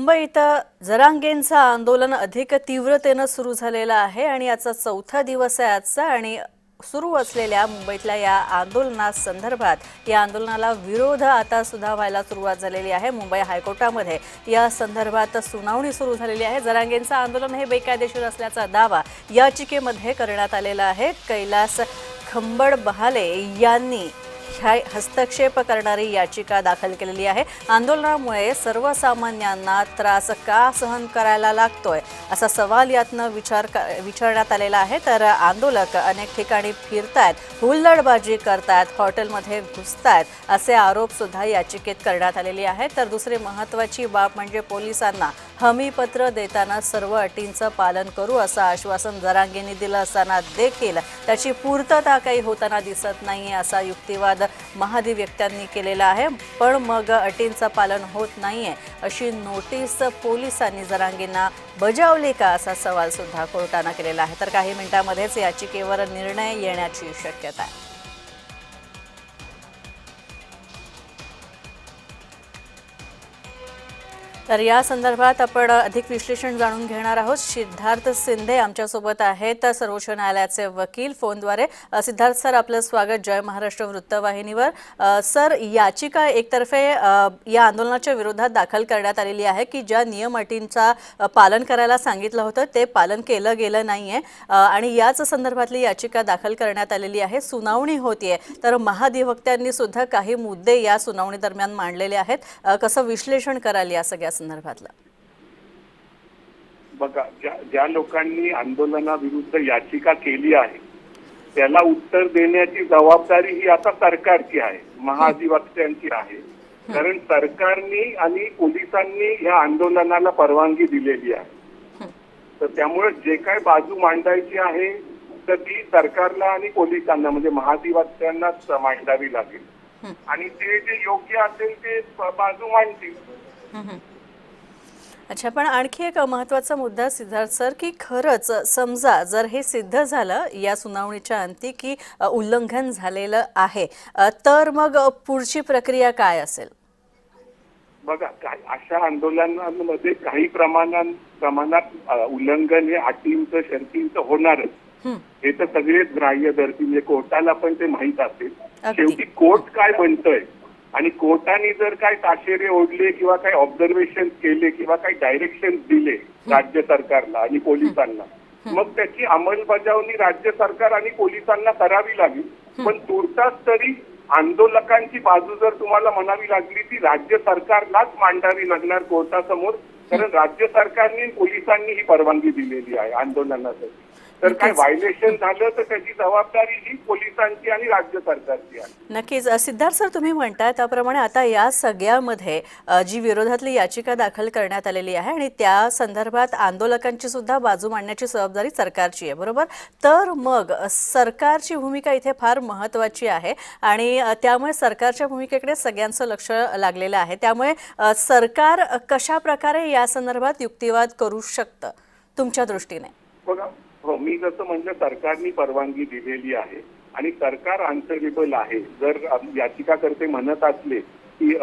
मुंबईत जरांगेंचं आंदोलन अधिक तीव्रतेनं सुरू झालेलं आहे आणि याचा चौथा दिवस आहे आजचा आणि सुरू असलेल्या मुंबईतल्या या आंदोलना संदर्भात या आंदोलनाला विरोध आता सुद्धा व्हायला सुरुवात झालेली आहे मुंबई हायकोर्टामध्ये. या संदर्भात सुनावणी सुरू झालेली आहे. जरांगेंचं आंदोलन हे बेकायदेशीर असल्याचा दावा याचिकेमध्ये करण्यात आलेला आहे. कैलास खंबड बहाले यांनी हस्तक्षेप करणारी याचिका दाखल केलेली आहे. आंदोलनामुळे सर्वसामान्यांना त्रास का सहन करायला लागतोय? असा सवाल यातनं विचार विचारण्यात आलेला आहे. तर आंदोलक अनेक ठिकाणी फिरतायत हुल्लडबाजी करतायत हॉटेलमध्ये घुसतायत असे आरोप सुद्धा याचिकेत करण्यात आलेले आहेत. तर दुसरी महत्त्वाची बाब म्हणजे पोलिसांना हमीपत्र देताना सर्व अटींचं पालन करू असं आश्वासन जरांगेंनी दिलं असताना देखील त्याची पूर्तता काही होताना दिसत नाही असा युक्तिवाद महाधिवक्त्यांनी केलेला आहे पण मग अटींचं पालन होत नाहीये अशी नोटीस पोलिसांनी जरांगेंना बजावली का असा सवाल सुद्धा कोर्टानं केलेला आहे. तर काही मिनिटांमध्येच याचिकेवर निर्णय येण्याची शक्यता आहे. तर या संदर्भात आपण अधिक विश्लेषण जाणून घेणार आहोत. सिद्धार्थ शिंदे आमच्यासोबत आहेत सर्वोच्च न्यायालयाचे वकील फोनद्वारे. सिद्धार्थ सर आपलं स्वागत. जय महाराष्ट्र वृत्तवाहिनीवर सर याचिका एकतर्फे या आंदोलनाच्या विरोधात दाखल करण्यात आलेली आहे की ज्या नियम अटींचा पालन करायला सांगितलं होतं ते पालन केलं गेलं नाही आहे आणि याच संदर्भातली याचिका दाखल करण्यात आलेली आहे. सुनावणी होतीये. तर महाधिवक्त्यांनी सुद्धा काही मुद्दे या सुनावणी दरम्यान मांडलेले आहेत. कसं विश्लेषण कराल या सगळ्या संदर्भातलं बघा ज्या ज्या लोकांनी आंदोलनाविरुद्ध याचिका केली आहे त्याला उत्तर देण्याची जबाबदारी ही आता सरकारची आहे महाधिवक्त्यांची आहे. कारण सरकारने आणि पोलिसांनी ह्या आंदोलनाला परवानगी दिलेली आहे. तर त्यामुळे जे काय बाजू मांडायची आहे तर ती सरकारला आणि पोलिसांना म्हणजे महाधिवक्त्यांनाच मांडावी लागेल. आणि ते जे योग्य असेल ते बाजू मांडतील. अच्छा पण आणखी एक महत्त्वाचा मुद्दा सिद्धार्थ सर की खरंच समजा जर हे सिद्ध झालं या सुनावणीच्या अंती की उल्लंघन झालेलं आहे तर मग पुढची प्रक्रिया काय असेल? बघा अशा आंदोलनांमध्ये काही प्रमाणात प्रमाणात उल्लंघन हे अटींचं शर्तींचं होणारच. हं, तर सगळेच ग्राह्य धरतील म्हणजे कोर्टाला पण ते माहीत असेल. शेवटी कोर्ट काय म्हणतोय आणि कोर्टाने जर काय ताशेरे ओढले किंवा काही ऑब्झर्वेशन केले किंवा काही डायरेक्शन दिले राज्य सरकारला आणि पोलिसांना मग त्याची अंमलबजावणी राज्य सरकार आणि पोलिसांना करावी लागेल. पण तुर्तास तरी आंदोलकांची बाजू जर तुम्हाला म्हणावी लागली ती राज्य सरकारलाच मांडावी लागणार कोर्टासमोर. कारण राज्य सरकारने पोलिसांनी ही परवानगी दिलेली आहे आंदोलनासाठी. तर काय नक्कीच. व्हायलेशन झालं तर त्याची जबाबदारी ही पोलिसांची आणि राज्य सरकारची आहे. नक्कीच. सिद्धार्थ सर तुम्ही म्हणताय त्याप्रमाणे आता या सगळ्यामध्ये जी विरोधातली याचिका दाखल करण्यात आलेली आहे आणि त्या संदर्भात आंदोलकांची सुद्धा बाजू मांडण्याची जबाबदारी सरकारची आहे बरोबर? तर मग सरकारची भूमिका इथे फार महत्त्वाची आहे आणि त्यामुळे सरकारच्या भूमिकेकडे सगळ्यांचं लक्ष लागलेलं आहे. त्यामुळे सरकार कशा प्रकारे या संदर्भात युक्तिवाद करू शकतं तुमच्या दृष्टीने? बघा हो मी जसं म्हणलं सरकारनी परवानगी दिलेली आहे आणि सरकार आन्सरेबल आहे. जर याचिकाकर्ते म्हणत असले की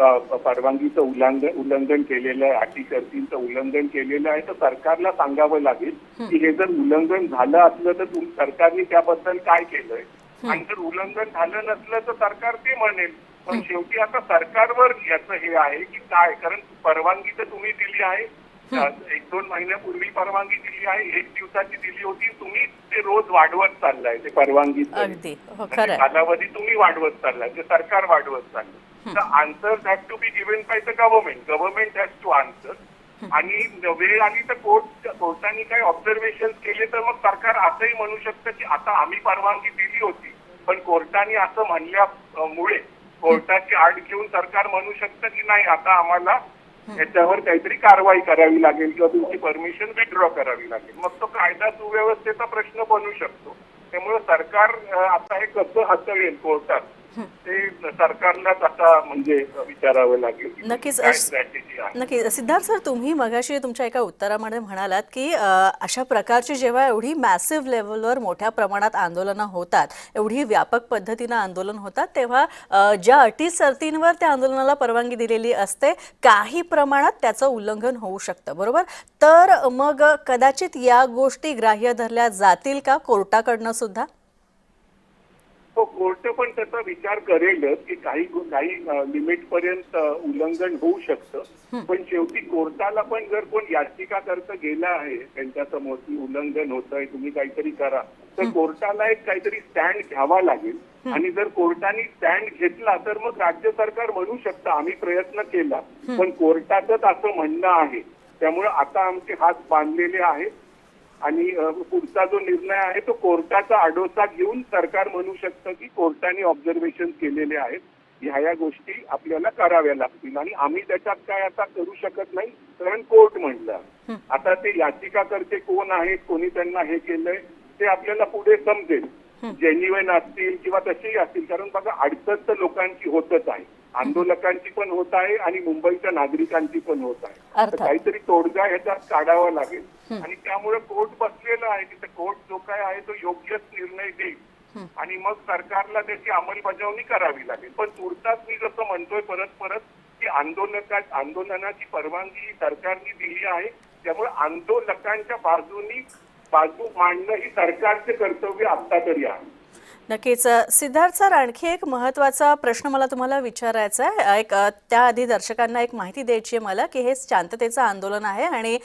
परवानगीचं उल्लंघन उल्लंघन केलेलं आहे अटी शर्तींचं उल्लंघन केलेलं आहे तर सरकारला सांगावं लागेल की हे जर उल्लंघन झालं असलं तर तुम सरकारने त्याबद्दल काय केलंय? आणि जर उल्लंघन झालं नसलं तर सरकार ते म्हणेल. पण शेवटी आता सरकारवर याचं हे आहे की काय? कारण परवानगी तर तुम्ही दिली आहे. एक दोन महिन्यापूर्वी परवानगी दिली आहे एक दिवसाची दिली होती. तुम्ही ते रोज वाढवत चाललाय ते परवानगी हो आहे. कालावधी तुम्ही वाढवत चाललाय ते सरकार वाढवत चाललंय. तर answer has to be given by the government government has to answer आणि वेळ आली तर कोर्ट कोर्टाने काही ऑब्झर्वेशन केले तर मग सरकार असंही म्हणू शकतं की आता आम्ही परवानगी दिली होती. पण कोर्टाने असं म्हणल्यामुळे कोर्टाची आड घेऊन सरकार म्हणू शकतं की नाही आता आम्हाला याच्यावर काहीतरी कारवाई करावी लागेल किंवा तुमची परमिशन विथड्रॉ करावी लागेल. मग तो कायदा सुव्यवस्थेचा प्रश्न बनू शकतो. त्यामुळे सरकार आता हे कसं हाताळेल कोर्टात? ते सरकारलाच आता म्हणजे विचारावं लागेल नक्कीच काय अश- स्ट्रॅटेजी आहे. नक्की सिद्धार्थ सर तुम्ही मगाशी तुमच्या एका उत्तरामध्ये म्हणालात की अशा प्रकारची जेव्हा एवढी मॅसिव्ह लेवलवर मोठ्या प्रमाणात आंदोलनं होतात एवढी व्यापक पद्धतीनं आंदोलन होतात तेव्हा ज्या अटी शर्तींवर त्या आंदोलनाला परवानगी दिलेली असते काही प्रमाणात त्याचं उल्लंघन होऊ शकतं बरोबर? तर मग कदाचित या गोष्टी ग्राह्य धरल्या जातील का कोर्टाकडनं सुद्धा? हो कोर्ट पण त्याचा विचार करेलच की काही काही लिमिट पर्यंत उल्लंघन होऊ शकतं. पण शेवटी कोर्टाला पण जर कोण याचिका करता गेला आहे त्यांच्यासमोर की उल्लंघन होत आहे तुम्ही काहीतरी करा तर कोर्टाला एक काहीतरी स्टँड घ्यावा लागेल. आणि जर कोर्टाने स्टँड घेतला तर मग राज्य सरकार म्हणू शकतं आम्ही प्रयत्न केला. पण कोर्टाचंच असं म्हणणं आहे. त्यामुळे आता आमचे हात बांधलेले आहेत. आणि पुढचा जो निर्णय आहे तो कोर्टाचा आडोसा घेऊन सरकार म्हणू शकतं की कोर्टाने ऑब्झर्वेशन केलेले आहेत. ह्या या गोष्टी आपल्याला कराव्या लागतील. आणि आम्ही त्याच्यात काय आता करू शकत नाही कारण कोर्ट म्हणलं. आता ते याचिकाकर्ते कोण आहेत कोणी त्यांना हे केलंय ते आपल्याला पुढे समजेल. जेन्युएन असतील किंवा तसेही असतील कारण बघा अडचण तर लोकांची होतच आंदोलकांची पण होत आहे आणि मुंबईच्या नागरिकांची पण होत आहे. काहीतरी तोडगा ह्याच्यात काढावा लागेल. आणि त्यामुळे कोर्ट बसलेला आहे. तिथे कोर्ट जो काय आहे तो योग्यच निर्णय देईल. आणि मग सरकारला त्याची अंमलबजावणी करावी लागेल. पण तुर्तास मी जसं म्हणतोय परत परत की आंदोलका आंदोलनाची परवानगी ही सरकारने दिली आहे. त्यामुळे आंदोलकांच्या बाजूनी बाजू मांडणं ही सरकारचे कर्तव्य आता तरी आहे. नक्कीच. सिद्धार्थ सर आणखी एक महत्त्वाचा प्रश्न मला तुम्हाला विचारायचा आहे. एक त्याआधी दर्शकांना एक माहिती द्यायची आहे मला की हे शांततेचं आंदोलन आहे आणि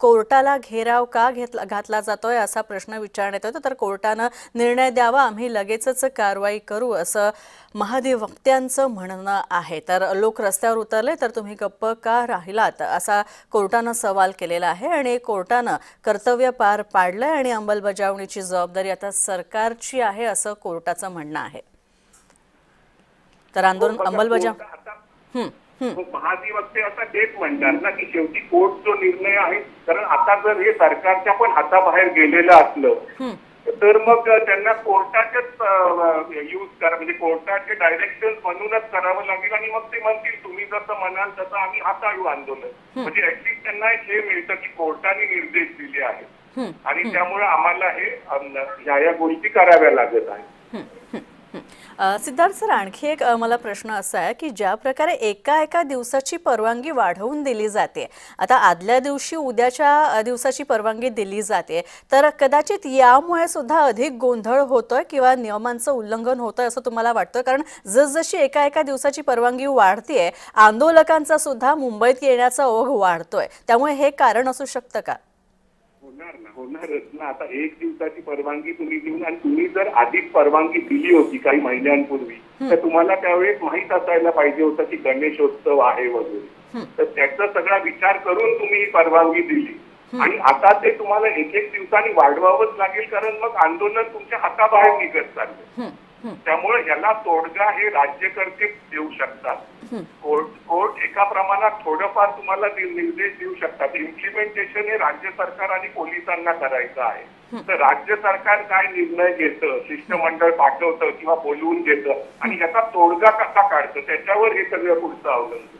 कोर्टाला घेराव का घेतला घातला जातोय असा प्रश्न विचारण्यात येतो. तर कोर्टानं निर्णय द्यावा आम्ही लगेचच कारवाई करू असं महाधिवक्त्यांचं म्हणणं आहे. तर लोक रस्त्यावर उतरले तर तुम्ही गप्प का राहिलात? असा कोर्टानं सवाल केलेला आहे आणि कोर्टानं कर्तव्य पार पाडलंय आणि अंमलबजावणीची जबाबदारी आता सरकारची आहे असं कोर्टाचं म्हणणं आहे. तर आंदोलन हं, हं. मग महाधिवक्ते आता तेच म्हणतात ना की शेवटी कोर्ट जो निर्णय आहे कारण आता जर हे सरकारच्या पण हाताबाहेर गेलेलं असलं तर मग त्यांना कोर्टाचेच यूज करा म्हणजे कोर्टाचे डायरेक्शन म्हणूनच करावं लागेल आणि मग ते म्हणतील तुम्ही जसं म्हणाल तसं आम्ही हाताळू आंदोलन. म्हणजे ऍटलीस्ट त्यांना हे मिळतं की कोर्टाने निर्देश दिले आहेत. आणि त्यामुळे आम्हाला हे ह्या या गोष्टी कराव्या लागत आहेत. सिद्धार्थ सर आणखी एक मला प्रश्न असा आहे की ज्या प्रकारे एका एका दिवसाची परवानगी वाढवून दिली जाते आता आदल्या दिवशी उद्याच्या दिवसाची परवानगी दिली जाते तर कदाचित यामुळे सुद्धा अधिक गोंधळ होतोय किंवा नियमांचं उल्लंघन होतंय असं तुम्हाला वाटतं? कारण जसजशी एका एका दिवसाची परवानगी वाढतीये आंदोलकांचा सुद्धा मुंबईत येण्याचा ओघ वाढतोय. त्यामुळे हे कारण असू शकतं का? होणार ना होणारच ना. आता एक दिवसाची परवानगी तुम्ही देऊन आणि तुम्ही जर आधीच परवानगी दिली होती काही महिन्यांपूर्वी तर तुम्हाला त्यावेळेस माहीत असायला पाहिजे होतं की गणेशोत्सव आहे वगैरे. तर त्याचा सगळा विचार करून तुम्ही ही परवानगी दिली. आणि आता ते तुम्हाला एक एक दिवसांनी वाढवावंच लागेल कारण मग आंदोलन तुमच्या हाताबाहेर निघत चाललं त्यामुळे याला तोडगा हे राज्यकर्ते देऊ शकतात. कोर्ट कोर्ट एका प्रमाणात थोडंफार तुम्हाला निर्देश देऊ शकतात. इम्प्लिमेंटेशन हे राज्य सरकार आणि पोलिसांना करायचं आहे. तर राज्य सरकार काय निर्णय घेतं शिष्टमंडळ पाठवतं किंवा बोलवून घेतं आणि याचा तोडगा कसा काढतं त्याच्यावर हे सगळं पुढचं अवलंबून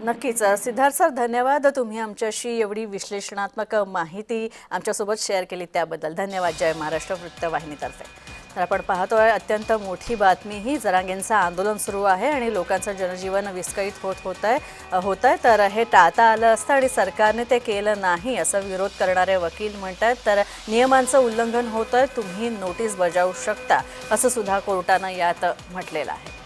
नक्कीच. सिद्धार्थ सर धन्यवाद. तुम्ही आमच्याशी एवढी विश्लेषणात्मक माहिती आमच्यासोबत शेअर केली त्याबद्दल. धन्यवाद. जय महाराष्ट्र वृत्तवाहिनीतर्फे. तर आपण पाहतोय अत्यंत मोठी बातमी ही जरांगेंचं आंदोलन सुरू आहे आणि लोकांचं जनजीवन विस्कळीत होत होत आहे होत आहे तर हे टाळता आलं असतं आणि सरकारने ते केलं नाही असं विरोध करणारे वकील म्हणत आहेत तर नियमांचं उल्लंघन होतं तुम्ही नोटीस बजावू शकता असं सुद्धा कोर्टानं यात म्हटलेलं आहे.